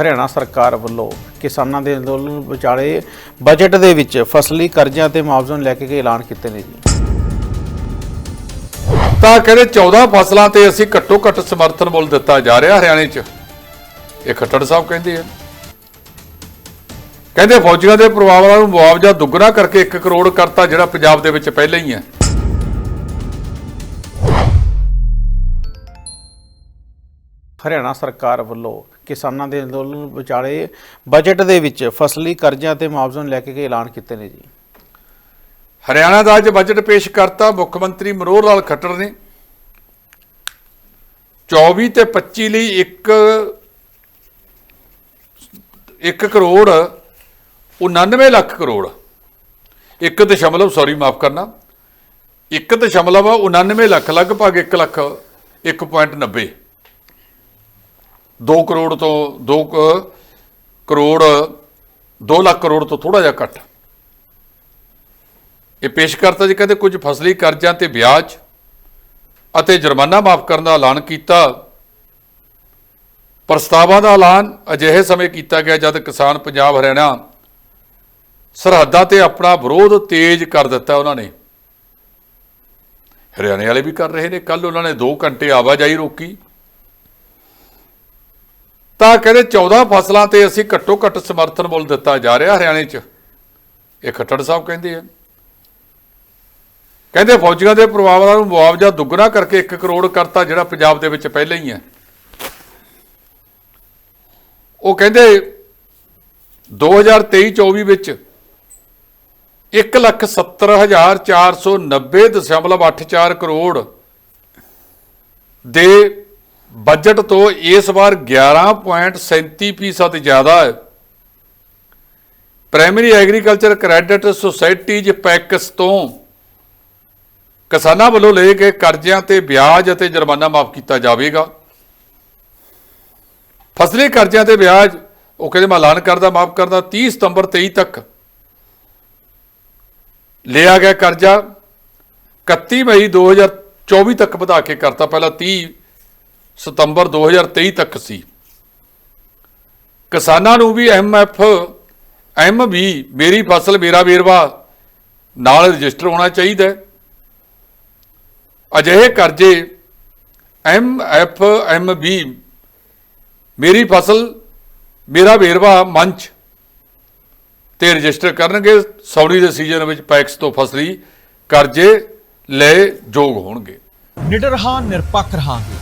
ਹਰਿਆਣਾ ਸਰਕਾਰ ਵੱਲੋਂ ਕਿਸਾਨਾਂ ਦੇ ਅੰਦੋਲਨ ਵਿਚਾਲੇ ਬਜਟ ਦੇ ਵਿੱਚ ਫਸਲੀ ਕਰਜ਼ਿਆਂ ਤੇ ਮੁਆਵਜ਼ੇ ਨੂੰ ਲੈ ਕੇ ਐਲਾਨ ਕੀਤੇ ਨੇ ਜੀ। ਤਾਂ ਕਹਿੰਦੇ 14 ਫਸਲਾਂ ਤੇ ਅਸੀਂ ਘੱਟੋ ਘੱਟ ਸਮਰਥਨ ਮੁੱਲ ਦਿੱਤਾ ਜਾ ਰਿਹਾ ਹਰਿਆਣੇ 'ਚ। ਇਹ ਖੱਟੜ ਸਾਹਿਬ ਕਹਿੰਦੇ ਆ। ਕਹਿੰਦੇ ਫੌਜੀਆਂ ਦੇ ਪਰਿਵਾਰਾਂ ਨੂੰ ਮੁਆਵਜ਼ਾ ਦੁੱਗਣਾ ਕਰਕੇ 1 ਕਰੋੜ ਕਰਤਾ ਜਿਹੜਾ ਪੰਜਾਬ ਦੇ ਵਿੱਚ ਪਹਿਲਾਂ ਹੀ ਹੈ। ਹਰਿਆਣਾ ਸਰਕਾਰ ਵੱਲੋਂ ਕਿਸਾਨਾਂ ਦੇ ਅੰਦੋਲਨ ਵਿਚਾਲੇ ਬਜਟ ਦੇ ਵਿੱਚ ਫਸਲੀ ਕਰਜ਼ਿਆਂ ਤੇ ਮੁਆਵਜ਼ੇ ਨੂੰ ਲੈ ਕੇ ਐਲਾਨ ਕੀਤੇ ਨੇ ਜੀ। ਹਰਿਆਣਾ ਦਾ ਅੱਜ ਬਜਟ ਪੇਸ਼ ਕਰਤਾ ਮੁੱਖ ਮੰਤਰੀ ਮਨੋਹਰ ਲਾਲ ਖੱਟਰ ਨੇ। 24 ਤੇ 25 ਲਈ ਇੱਕ 1 ਕਰੋੜ 99 ਲੱਖ ਕਰੋੜ। 1 ਦਸ਼ਮਲਵ ਸੌਰੀ ਮਾਫ ਕਰਨਾ। 1 ਦਸ਼ਮਲਵ 99 ਲੱਖ, ਲਗਭਗ 1 ਲੱਖ 1.90 2 ਕਰੋੜ ਤੋਂ 2 ਕਰੋੜ 2 ਲੱਖ ਕਰੋੜ ਤੋਂ ਥੋੜਾ ਜਿਹਾ ਘੱਟ। ਇਹ ਪੇਸ਼ ਕਰਤਾ ਜੀ, ਕਹਿੰਦੇ ਕੁਝ ਫਸਲੀ ਕਰਜ਼ਾਂ ਤੇ ਵਿਆਜ ਅਤੇ ਜੁਰਮਾਨਾ ਮਾਫ ਕਰਨ ਦਾ ਐਲਾਨ ਕੀਤਾ। ਪ੍ਰਸਤਾਵਾਂ ਦਾ ਐਲਾਨ ਅਜਿਹੇ ਸਮੇਂ ਕੀਤਾ ਗਿਆ ਜਦ ਕਿਸਾਨ ਪੰਜਾਬ ਹਰਿਆਣਾ ਸਰਹੱਦਾਂ ਤੇ ਆਪਣਾ ਵਿਰੋਧ ਤੇਜ਼ ਕਰ ਦਿੱਤਾ ਉਹਨਾਂ ਨੇ। ਹਰਿਆਣੇ ਵਾਲੇ ਵੀ ਕਰ ਰਹੇ ਨੇ। ਕੱਲ ਉਹਨਾਂ ਨੇ 2 ਘੰਟੇ ਆਵਾਜਾਈ ਰੋਕੀ। ਤਾਂ ਕਹਿੰਦੇ 14 ਫਸਲਾਂ ਤੇ ਅਸੀਂ ਘੱਟੋ ਘੱਟ ਸਮਰਥਨ ਮੁੱਲ ਦਿੱਤਾ ਜਾ ਰਿਹਾ ਹਰਿਆਣੇ 'ਚ। ਇਹ ਖੱਟੜ ਸਾਹਿਬ ਕਹਿੰਦੇ ਆ। ਕਹਿੰਦੇ ਫੌਜੀਆਂ ਦੇ ਪਰਿਵਾਰਾਂ ਨੂੰ ਮੁਆਵਜ਼ਾ ਦੁੱਗਣਾ ਕਰਕੇ 1 ਕਰੋੜ ਕਰਤਾ ਜਿਹੜਾ ਪੰਜਾਬ ਦੇ ਵਿੱਚ ਪਹਿਲਾਂ ਹੀ ਹੈ। ਉਹ ਕਹਿੰਦੇ 2023-24 ਵਿੱਚ 170490.84 ਕਰੋੜ ਦੇ ਬਜਟ ਤੋਂ ਇਸ ਵਾਰ 11.37% ਜ਼ਿਆਦਾ ਹੈ। Primary agriculture credit societies PACS ਤੋਂ ਕਿਸਾਨਾਂ ਵੱਲੋਂ ਲਏ ਗਏ ਕਰਜ਼ਿਆਂ ਤੇ ਵਿਆਜ ਅਤੇ ਜੁਰਮਾਨਾ ਮਾਫ ਕੀਤਾ ਜਾਵੇਗਾ। ਫਸਲੀ ਕਰਜ਼ਿਆਂ ਤੇ ਵਿਆਜ, ਉਹ ਕਹਿੰਦੇ ਮੈਂ ਐਲਾਨ ਕਰਦਾ, ਮਾਫ ਕਰਦਾ 30 ਸਤੰਬਰ 23 ਤੱਕ ਲਿਆ ਗਿਆ ਕਰਜ਼ਾ। 31 ਮਈ 2024 ਤੱਕ ਵਧਾ ਕੇ ਕਰਤਾ। ਪਹਿਲਾਂ 30 ਸਤੰਬਰ 2023 ਤੱਕ ਸੀ। ਕਿਸਾਨਾਂ ਨੂੰ ਵੀ ਐਮਐਫ ਐਮ ਵੀ ਮੇਰੀ ਫਸਲ, ਮੇਰਾ ਵੇਰਵਾ ਨਾਲ ਰਜਿਸਟਰ ਹੋਣਾ ਚਾਹੀਦਾ ਹੈ। ਅਜਿਹੇ ਕਰਜ਼ੇ ਐਮ ਐਫ, ਐਮ ਬੀ, ਮੇਰੀ ਫਸਲ, ਮੇਰਾ ਵੇਰਵਾ ਮੰਚ ਤੇ ਰਜਿਸਟਰ ਕਰਨਗੇ। ਸੌਣੀ ਦੇ ਸੀਜ਼ਨ ਵਿੱਚ ਪੈਕਸ ਤੋਂ ਫਸਲੀ ਕਰਜ਼ੇ ਲਏ ਯੋਗ ਹੋਣਗੇ। ਨਿਡਰ ਹਾਂ, ਨਿਰਪੱਖ ਰਹਾਂਗੇ।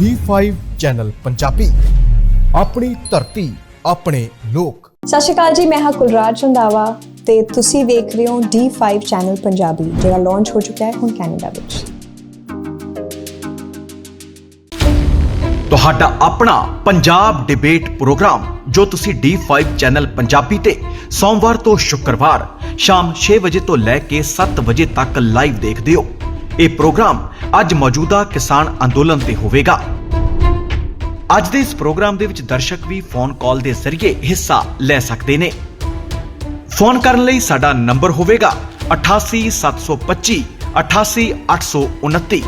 D5 channel Punjabi. ਆਪਣੀ ਧਰਤੀ ਆਪਣੇ ਲੋਕ। ਸਤਿ ਸ਼੍ਰੀ ਅਕਾਲ ਜੀ ਮੈਂ ਹਾਂ ਕੁਲਰਾਜ ਰੰਧਾਵਾ ਤੇ ਤੁਸੀਂ ਵੇਖ ਰਹੇ ਹੋ D5 ਚੈਨਲ ਪੰਜਾਬੀ ਜਿਹੜਾ ਲਾਂਚ ਹੋ ਚੁੱਕਾ ਹੈ ਹੁਣ ਕੈਨੇਡਾ ਵਿੱਚ। ਤੁਹਾਡਾ ਆਪਣਾ ਪੰਜਾਬ ਡਿਬੇਟ ਪ੍ਰੋਗਰਾਮ ਜੋ ਤੁਸੀਂ D5 ਚੈਨਲ ਪੰਜਾਬੀ ਤੇ ਸੋਮਵਾਰ ਤੋਂ ਸ਼ੁੱਕਰਵਾਰ ਸ਼ਾਮ 6 ਵਜੇ ਤੋਂ ਲੈ ਕੇ 7 ਵਜੇ ਤੱਕ ਲਾਈਵ ਦੇਖਦੇ ਹੋ। ਇਹ ਪ੍ਰੋਗਰਾਮ ਅੱਜ ਮੌਜੂਦਾ ਕਿਸਾਨ ਅੰਦੋਲਨ ਤੇ ਹੋਵੇਗਾ। ਅੱਜ ਦੇ ਇਸ ਪ੍ਰੋਗਰਾਮ ਦੇ ਵਿੱਚ ਦਰਸ਼ਕ ਵੀ ਫੋਨ ਕਾਲ ਦੇ ਜ਼ਰੀਏ ਹਿੱਸਾ ਲੈ ਸਕਦੇ ਨੇ। ਫੋਨ ਕਰਨ ਲਈ ਸਾਡਾ ਨੰਬਰ ਹੋਵੇਗਾ 88725 88829